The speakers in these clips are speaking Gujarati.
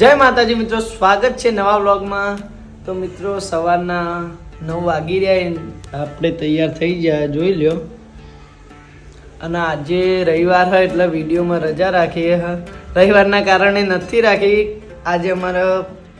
જય માતાજી મિત્રો, સ્વાગત છે નવા વ્લોગમાં. તો મિત્રો, સવારના નવ વાગી રહ્યા આપણે તૈયાર થઈ ગયા, જોઈ લ્યો. અને આજે રવિવાર હોય એટલે વિડીયોમાં રજા રાખીએ. રવિવારના કારણે નથી રાખી. આજે અમારો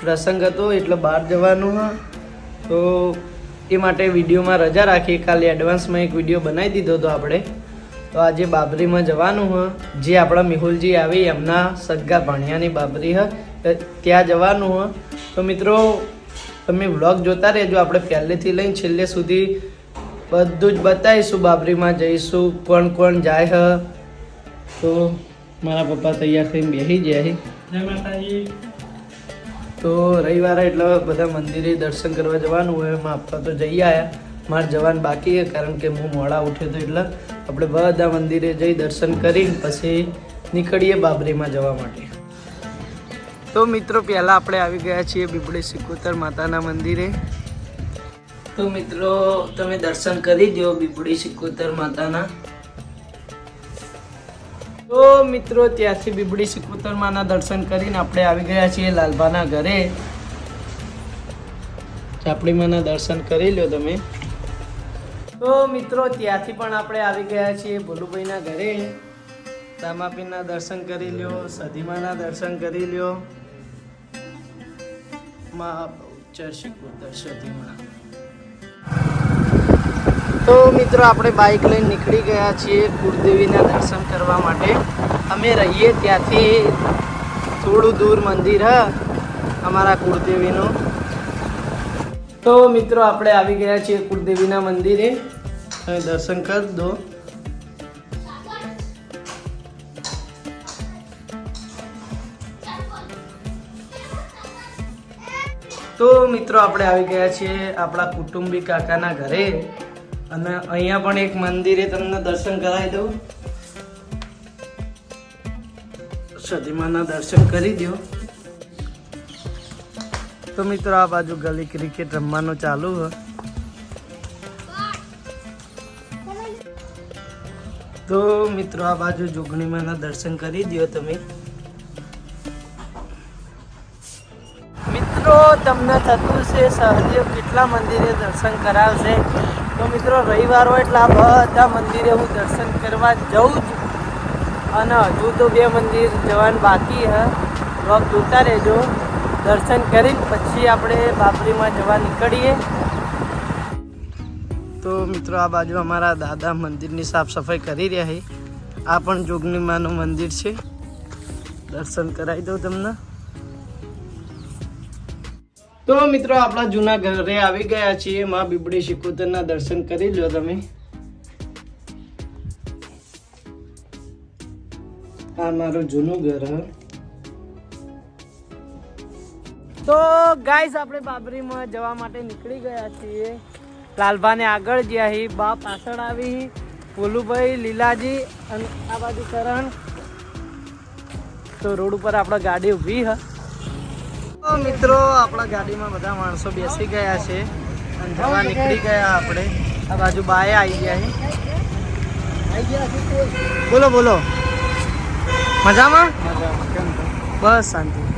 પ્રસંગ હતો, એટલે બહાર જવાનું હ. તો એ માટે વિડીયોમાં રજા રાખી. કાલે એડવાન્સમાં એક વીડિયો બનાવી દીધો હતો આપણે. તો આજે બાબરીમાં જવાનું હ. જે આપણા મેહુલજી આવી એમના સગા ભણિયાની બાબરી હ. ત્યાં જવાનું હ. તો મિત્રો તમે વ્લોગ જોતા રહેજો. આપણે પહેલેથી લઈને છેલ્લે સુધી બધું જ બતાવીશું. બાબરીમાં જઈશું. કોણ કોણ જાય હ. તો મારા પપ્પા તૈયાર થઈને બેસી જાય જય માતાજી. તો રવિવારે એટલે બધા મંદિરે દર્શન કરવા જવાનું હોય. એમાં આપવા તો જઈ આયા. મારે જવાનું બાકી છે કારણ કે હું મોડા ઉઠ્યો તો એટલે આપણે બધા મંદિરે જઈ દર્શન કરી પછી નીકળીએ બાબરીમાં જવા માટે. તો મિત્રો, પહેલાં આપણે આવી ગયા છીએ બીબડી સિકોતર માતાના મંદિરે. તો મિત્રો, તમે દર્શન કરી દો બીબડી સિકોતર માતાના. તો મિત્રો, ત્યાંથી બીબડી સિકોતર માના દર્શન કરીને આપણે આવી ગયા છીએ લાલભાના ઘરે. ચાપડી માના દર્શન કરી લો તમે. તો મિત્રો, ત્યાંથી પણ આપણે આવી ગયા છીએ ભોલુભાઈના ઘરે. રામાપીરના દર્શન કરી લ્યો, સધીમાના દર્શન કરી લ્યો. તો મિત્રો, આપણે બાઇક લઈને નીકળી ગયા છીએ કુળદેવીના દર્શન કરવા માટે. અમે રહીએ ત્યાંથી થોડું દૂર મંદિર અમારા કુળદેવીનું. તો મિત્રો, આપણે આવી ગયા છીએ કુળદેવીના મંદિરે. તમે દર્શન કરી દો. તો મિત્રો, આપણે આવી ગયા છીએ આપણા કુટુંબી કાકાના ઘરે. અને અહીંયા પણ એક મંદિરે તમને દર્શન કરાવી દઉં. સતીમાના દર્શન કરી દો તો મિત્રો, આ બાજુ ગલી ક્રિકેટ રમવાનું ચાલુ હ. તો મિત્રો, આ બાજુ જોગણીમાના દર્શન કરી દો તમે. મિત્રો, તમને થતું છે સહદેવ કેટલા મંદિરે દર્શન કરાવશે. તો મિત્રો, રવિવાર હોય એટલે આ બધા મંદિરે હું દર્શન કરવા જઉં જ અને હજુ તો બે મંદિર જવાનું બાકી હે. વખત જોતા રહેજો. દર્શન કરી પછી આપણે બાબરીમાં જવા નીકળીએ. તો મિત્રો, આ બાજુ અમારા દાદા મંદિરની સાફ સફાઈ કરી રહ્યા છે. આ પણ જોગની માનું મંદિર છે. દર્શન કરાવી દઉં તમને. તો મિત્રો, આપણા જૂના ઘરે આવી ગયા છીએ. માં બીબડી શિકોતરના દર્શન કરી લો તમે. આ મારું જૂનું ઘર. તો ગાઈસ આપણે બાબરીમાં જવા માટે નીકળી ગયા છીએ. લાલભાને આગળ ગયા હી બા પાછળ આવી પોલુભાઈ લીલાજી અને આ બાજુ કરણ. તો રોડ ઉપર આપણે ગાડી ઊભી હ. તો મિત્રો આપણા ગાડીમાં બધા માણસો બેસી ગયા છે અને જવા નીકળી ગયા આપણે. આ બાજુ બાએ આવી ગયા છે બોલો બોલો. મજામાં? બસ શાંતિ.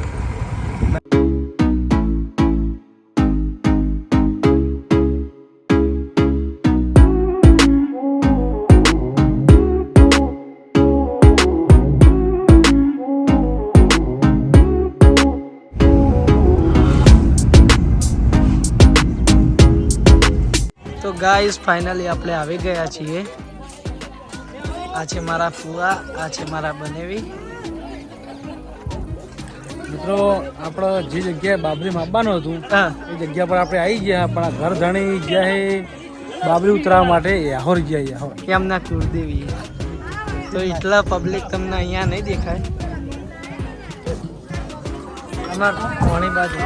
તો ગાઈસ ફાઇનલી આપણે આવી ગયા છીએ. આ છે મારા ફુવા આ છે મારા બનેવી. મિત્રો આપણે જે જગ્યાએ બાબરી માપવાનું હતું એ જગ્યા પર આપણે આવી ગયા પણ આ ઘર ધણી ગયા છે બાબરી ઉતરવા માટે યાહોર ગયા યાહોર એમના કુળદેવી. તો એટલા પબ્લિક તમને અહીંયા નહીં દેખાય. અમાર કોણી બાજુ.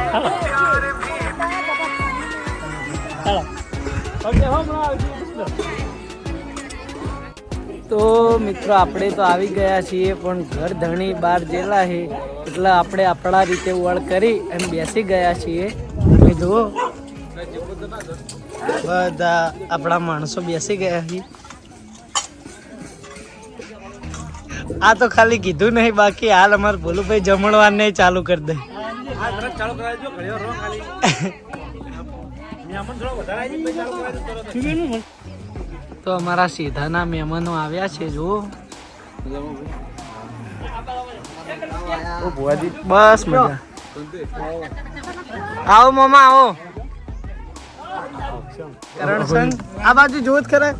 તો મિત્રો આપણે તો આવી ગયા છીએ પણ ઘર ધણી બહાર જેલા છે એટલે આપણે આપણા રીતે વળ કરી અને બેસી ગયા છીએ. તમે જુઓ. બધા આપણા માણસો બેસી ગયા છે. આ તો ખાલી કીધું નહીં બાકી હાલ અમારે ભોલુભાઈ જમણવાર નહીં ચાલુ કરી દે. ચાલુ કરાવી તો અમારા સીધાના મહેમાનો આવ્યા છે જુઓ. બસ મજા. આવો મામા આવો. કરણસંગ આ બાજુ જોત ખરા.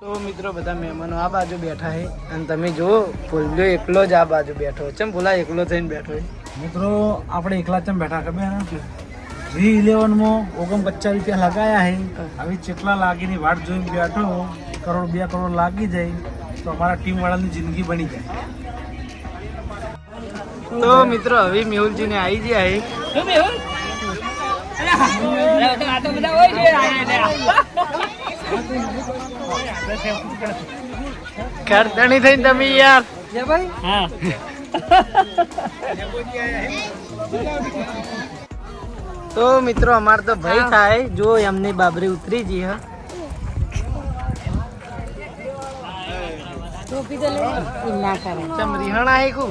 તો મિત્રો બધા મહેમાનો આ બાજુ બેઠા છે. અને તમે જુઓ ભૂલ્યો એકલો જ આ બાજુ બેઠો. ચમ ભૂલા એકલો થઈને બેઠો છે. મિત્રો આપણે એકલા ચમ બેઠા ખબર વી ઇલેવનમાં ઓગણ પચાસ રૂપિયા લગાયા હે હવે ચેટલા લાગીની વાટ જોઈને બેઠો કરોડ બે કરોડ લાગી જાય તો અમારા ટીમ વાળાની જિંદગી બની જાય. તો મિત્રો હવે મેહુલજી ને આવી ગયા છે. ખરતણી થઈને તમે યાર. તો મિત્રો અમાર તો ભાઈ થાય. જો એમની બાબરી ઉતરી જઈ હા. ટોપી તો લઈ ઈ કરે. ચમ રિહાણા હે કુ?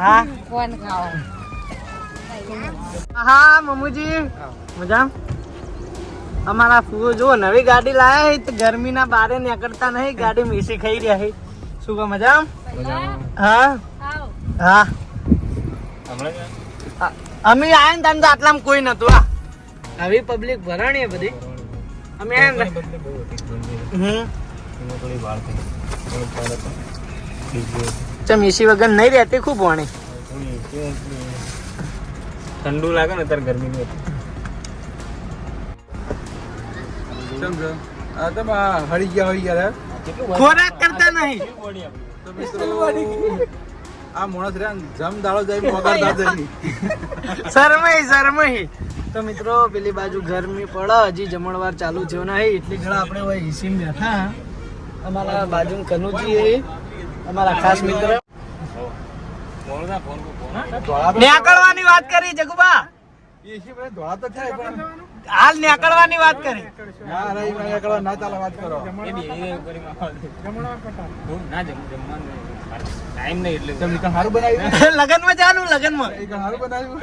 હા. કોણ ખાવા? હા મમ્મુજી. મજા? અમારા ફૂઓ જો નવી ગાડી લાયા છે તો ગરમીના બારે નીકળતા નહીં. ગાડી મીસી ખાઈ રહ્યા છે શું મજા? હા? હા. અમે આયા ને તને તો આટલામાં કોઈ નતું આ આવી પબ્લિક ભરાણી બધી. અમે આયા ને હમ. ચમ એસી વગર નહીં રહેતી ખૂબ વાણી ઠંડુ લાગે ને અત્યારે ગરમી હળી ગયા હળી ગયા ખોરાક કરતા નહીં. તો મિત્રો આ માણસ રહ્યા જમ દાળો જાય મગર દાદરી શરમઈ શરમઈ. તો મિત્રો પેલી બાજુ ગરમી પડે હજી જમણવાર ચાલુ થયો નહીં. એટલી ઘણા આપણે હોય હિસીમ બેઠા. અમારા બાજુ કનુજી એ અમારા ખાસ મિત્ર. નેકળવાની વાત કરી જગુબા. ધોળા તો થાય પણ હાલ નીકળવાની વાત કરી. ના અરે ઈ મને એકલા ના ચાલે વાત કરો. ટાઈમ નહીં. એટલે. તમે હારું બનાવ્યું? લગનમાં જાનું લગનમાં. એક હારું બનાવ્યું?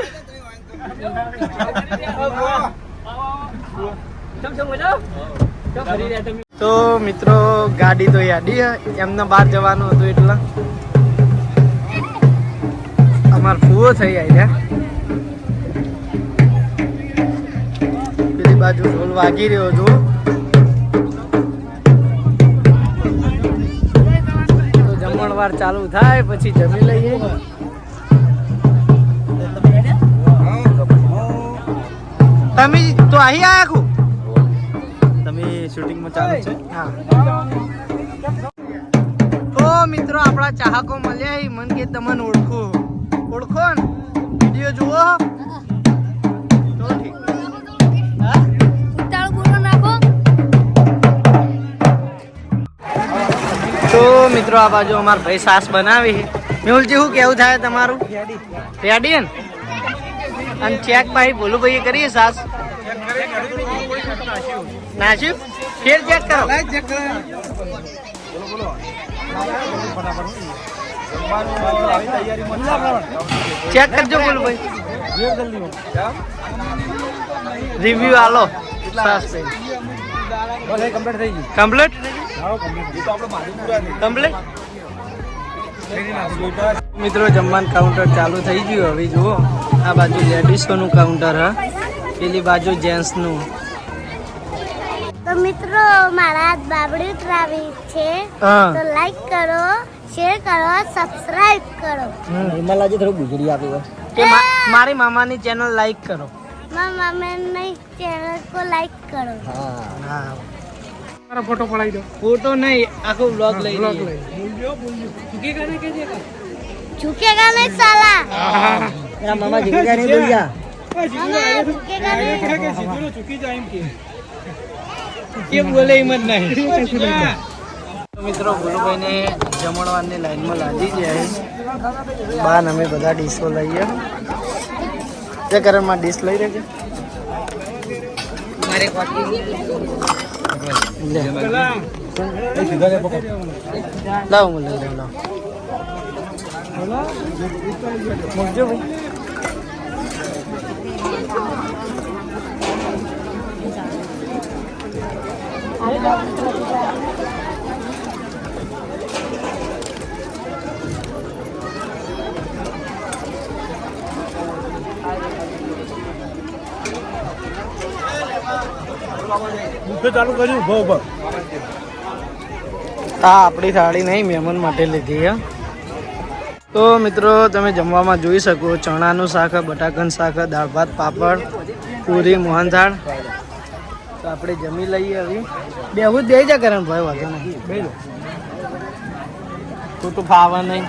તો મિત્રો ગાડી તો યાદી એમને બહાર જવાનું હતું એટલે. અમાર ફૂવો થઈ આવ્યા પેલી બાજુ ઢોલ વાગી રહ્યો છું. તો જમણવાર ચાલુ થાય, પછી જમી લઈએ. તમે તો અહીં આયા કુ તમે શૂટિંગમાં ચાલુ છે? તો મિત્રો, આપણા ચાહકો મળ્યા મન કે તમને ઓળખો. મિત્રો આ બાજુ અમારા ભાઈ સાસ બનાવી મેહુલજી શું કેવું થાય તમારું? રેડી ને? અને ચેક ભાઈ ભોલું ભાઈ કરીએ સાસ? નાખ્યું ફેર ચેક કરો. ચેક કરજો બોલું ભાઈ રિવ્યુ આલો. સાસ ભાઈ. કમ્પ્લીટ થઈ ગયું. કમ્પ્લીટ મિત્રો જમવાનું કાઉન્ટર ચાલુ થઈ ગયું. હવે જુઓ આ બાજુ લેડીસોનું કાઉન્ટર હા. પેલી બાજુ જેન્ટ્સનું તો મિત્રો મારા બાબડી ઉતરાવી છે. તો લાઈક કરો શેર કરો સબસ્ક્રાઇબ કરો. હિમાલયજી થોડું ગુજરી આપ્યું કે મારી મામાની ચેનલ લાઈક કરો. મારા મામાની ચેનલ કો લાઈક કરો. હા. મારો ફોટો પડાવી દો. ફોટો નહીં આખો બ્લોગ લઈ બ્લોગ લઈ ભૂલ્યો ભૂલ્યો ચૂકેગા ને કે દેખા ચૂકેગા સાલા. મેરા મામા જીગા ને ભૂલ મામા ચૂકેગા ને કે. ચૂકી જા એમ કે અમે બધા ડીશો લઈએ. જે કરણમાં ડીશ લઈ રહેજે. મારે સીધા લે પકડ લાવો હું લઈ લઉં લાવો મૂકજો ભાઈ બુફે ચાલુ કર્યું ઊભો ઊભો આ આપણી થાળી નહીં, મહેમાન માટે લીધી હા. તો મિત્રો, તમે જમવામાં જોઈ શકો, ચણાનું શાક, બટાકાનું શાક, દાળ ભાત, પાપડ, પૂરી મોહનથાળ તો આપણે જમી લઈએ હવે. બેહું જ બેસી જા કરણ ભાઈ, વાંધો નહીં. બેસી તું તો ફાવા નહીં.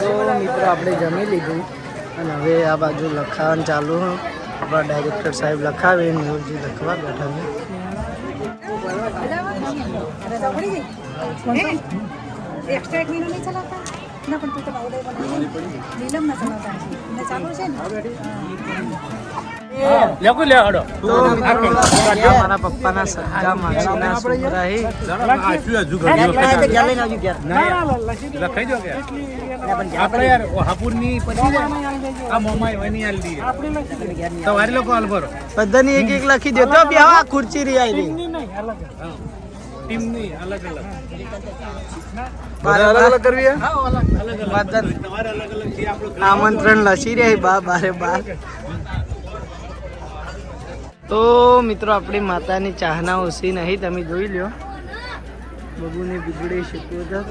તો મિત્રો, આપણે જમી લીધું. અને હવે આ બાજુ લખાવાનું ચાલુ છે આપણા ડાયરેક્ટર સાહેબ લખાવે ન્યૂઝ લખવા બેઠા છે. નીલમ ના ચલાવતા ચાલુ છે ને? લેકો લે હડો. મારા પપ્પાના સગા માસીના છોકરા હે લખાઈ દો કે. આપણે યાર હાપુરની પછી આ મોમાઈ વની આલ દઈએ તો તમારી લોકો હાલ ભરો. બધાની એક એક લખી દે. તો બે આ ખુરચી રહી આવી. ટીમની અલગ અલગ. અલગ અલગ. અલગ અલગ આમંત્રણ લસી રહ્યા બા બારે બાર. તો મિત્રો, આપણી માતાની ચાહના ઓછી નહીં, તમે જોઈ લ્યો. બબુની બીજડી શક્યો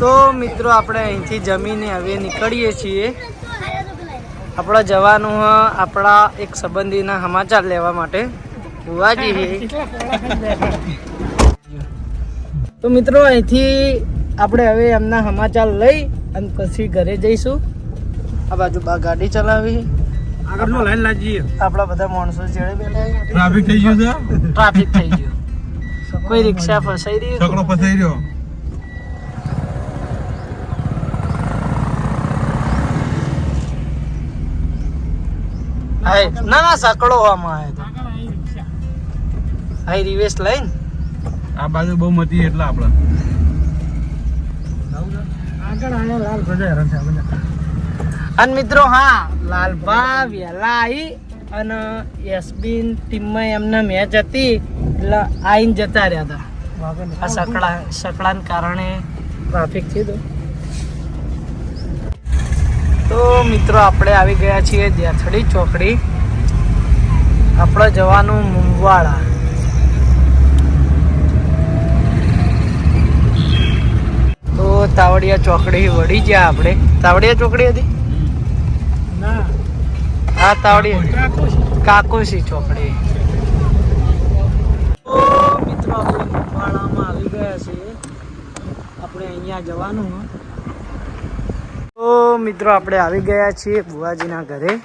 તો. મિત્રો, આપણે અહીંથી જમીને હવે નીકળીએ છીએ. આપણા જવાનું, આપણા એક સંબંધીના સમાચાર લેવા માટે. ભુવાજી તો મિત્રો, અહીંથી આપણે હવે એમના સમાચાર લઈ અને પછી ઘરે જઈશું. આ બાજુ બા ગાડી ચલાવી. આગળ નો લાઈન લાગી આપણા બધા માણસો ચડે બેઠા ટ્રાફિક થઈ ગયું છે? ટ્રાફિક થઈ ગયું. કોઈ રિક્ષા ફસાઈ રહી છકડો ફસાઈ રહ્યો. ના ના સકડો આમાં આવ્યો તો. રિવેસ લાઈન આ બાજુ બહુ મતી એટલે આપણે. આગળ આયા લાલ બધા હેરાન છે બધા. અને મિત્રો હા લાલભા વહેલા આવી અને યસબીન ટીમમાં એમને મેચ હતી. એટલે આઈને જતા રહ્યા હતા. આ સકડા સકડાને કારણે ટ્રાફિક થયું તો મિત્રો આપણે આવી ગયા છીએ જેથડી ચોકડી. આપણે જવાનું મુંગવાડા તો તાવડિયા ચોકડી વળી ગયા આપણે. તાવડિયા ચોકડી હતી? ના. હા તાવડિયા. કાકોશી. ચોકડી. મિત્રો આપણે આવી ગયા છીએ. આપણે અહીંયા જવાનું. તો મિત્રો આપણે આવી ગયા છીએ બુવાજીના ઘરે.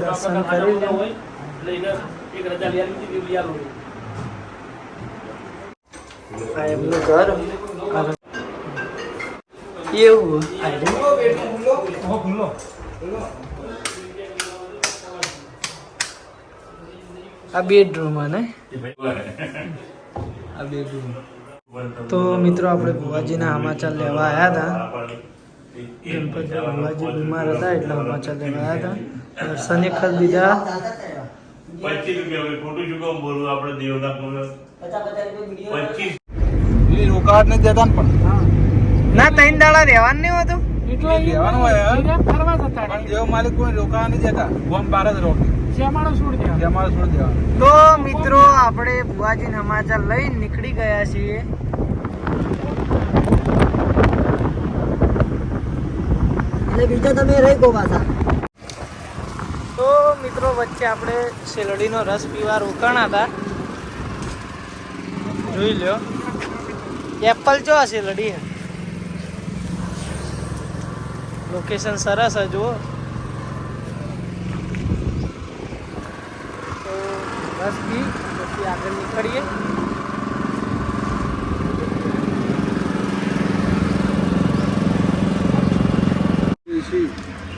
દર્શન કરી લે. આ એમનું ઘર એવું આ બેડરૂમ ને? આ તો મિત્રો, આપણે ભુવાજીના સમાચાર લેવા આવ્યા હતા. ગણપતિ ભુવાજી બીમાર હતા એટલે સમાચાર લેવા આવ્યા હતા. દર્શને ખર દીધા. પચીસ રૂપિયા ખોટું શું કામ બોલું આપણે દેવના કોને પચીસ. એ રોકાટ નહીં દેતા પણ. ના ત્રણ દાડા રહેવાનું નહીં હોતું? દેવાનું હોય. પણ જેવો માલિક કોઈ રોકાવા નહીં દેતા ગોમ બાર જ રોકે જેમાડો છોડી દેવાનું. જેમાડો છોડી દેવાનું. તો મિત્રો આપણે ભુવાજી સમાચાર લઈને નીકળી ગયા છીએ. એટલે બીજા તમે રહી ગો પાછા. મિત્રો વચ્ચે આપણે શેલડીનો રસ પીવા રોકાણા હતા. જોઈ લ્યો. એપલ જો આ શેલડી લોકેશન સરસ છે, જુઓ. તો રસ પી, પછી આગળ નીકળીએ.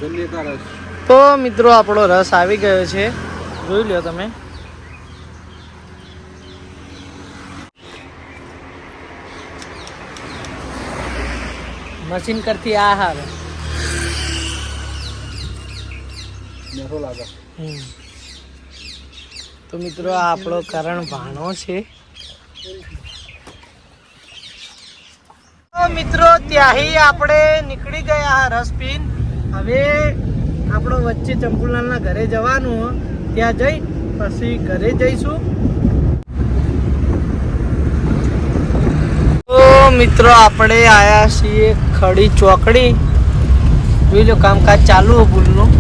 ગમે તારસ તો મિત્રો આપણો રસ આવી ગયો છે. જોઈ લ્યો તમે. મશીન કરતી આ હારે. તો મિત્રો આ આપણો કરણ ભાણો છે. તો મિત્રો ત્યાંથી આપણે નીકળી ગયા રસ પીન હવે આપણો વચ્ચે ચંપુલાલના ઘરે જવાનું. ત્યાં જઈ, પછી ઘરે જઈશું. તો મિત્રો, આપણે આયા છીએ ખડી ચોકડી. જોઈ લો, કામકાજ ચાલુ હો પુલનું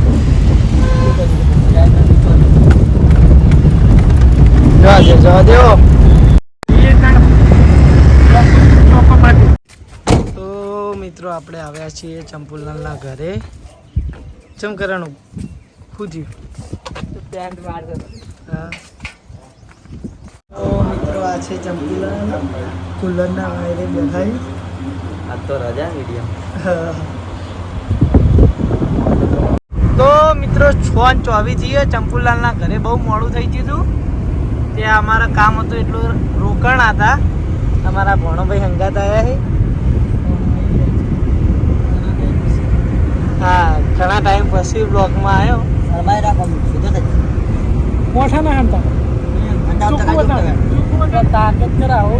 જવા દે, જવા દેવો તો મિત્રો, આપણે આવ્યા છીએ ચંપુલાલના ઘરે. ચમ કરવાનું? ખુજી હા. તો મિત્રો આ છે ચંપુલાલ કુલરના. વાયરે બેઠાઈ આ તો રજા વીડિયો તો મિત્રો છ ને ચોવીસ છીએ ચંપુલાલના ઘરે બહુ મોડું થઈ ગયું હતું. ત્યાં અમારા કામ હતું એટલું રોકાણ હતા. અમારા ભણોભાઈ હંગાત આવ્યા છે. હા ઘણા ટાઈમ પછી બ્લોગમાં આવ્યો સરમાઈ રાખો સીધો થઈ મોઠા ના. તાકત કરાવો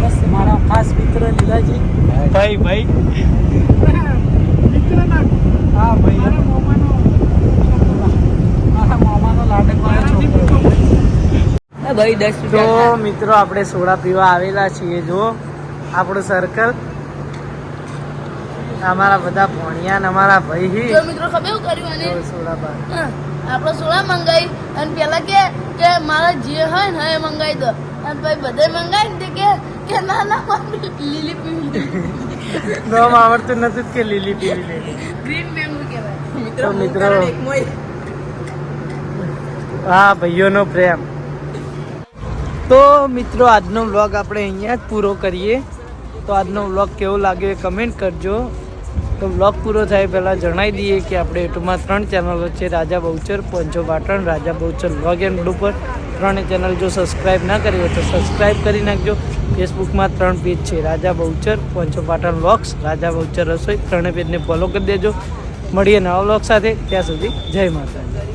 બસ મારા ખાસ મિત્ર લીલાજી. ભાઈ ભાઈ. હા ભાઈ. મારા મામાનો. લાડકવાળો છોકરો. ભાઈ દસ તો મિત્રો આપણે સોડા પીવા આવેલા છીએ જો આપણું સર્કલ અમારા બધા ને અમારા ભાઈ હી મિત્રો ખબર એવું કર્યું અને આપણે સોડા મંગાવી અને પેલા કે કે મારા જે હોય ને એ મંગાઈ દો. અને પછી બધે મંગાઈ ને કે કે ના ના લીલી પીવી નામ આવડતું નથી કે લીલી પીવી લે ગ્રીન મેંગો કહેવાય? મિત્રો મિત્રો હા ભાઈઓનો પ્રેમ. તો મિત્રો આજનો વ્લોગ આપણે અહીંયા જ પૂરો કરીએ. તો આજનો વ્લોગ કેવો લાગ્યો એ કમેન્ટ કરજો. તો વ્લોગ પૂરો થાય પહેલાં જણાવી દઈએ કે આપણે યુટ્યુબમાં ત્રણ ચેનલો છે રાજા બહુચર પંચો પાટણ રાજા બહુચર બ્લોગ એન્ડ બ્લુ પર ત્રણેય ચેનલ જો સબસ્ક્રાઈબ ના કરી હોય તો સબસ્ક્રાઈબ કરી નાખજો. ફેસબુકમાં ત્રણ પેજ છે, રાજા બહુચર પંચો પાટણ વ્લોગ્સ રાજા બહુચર રસોઈ, ત્રણેય પેજને ફોલો કરી દેજો. મળીએ નવા વ્લોગ સાથે, ત્યાં સુધી જય માતાજી.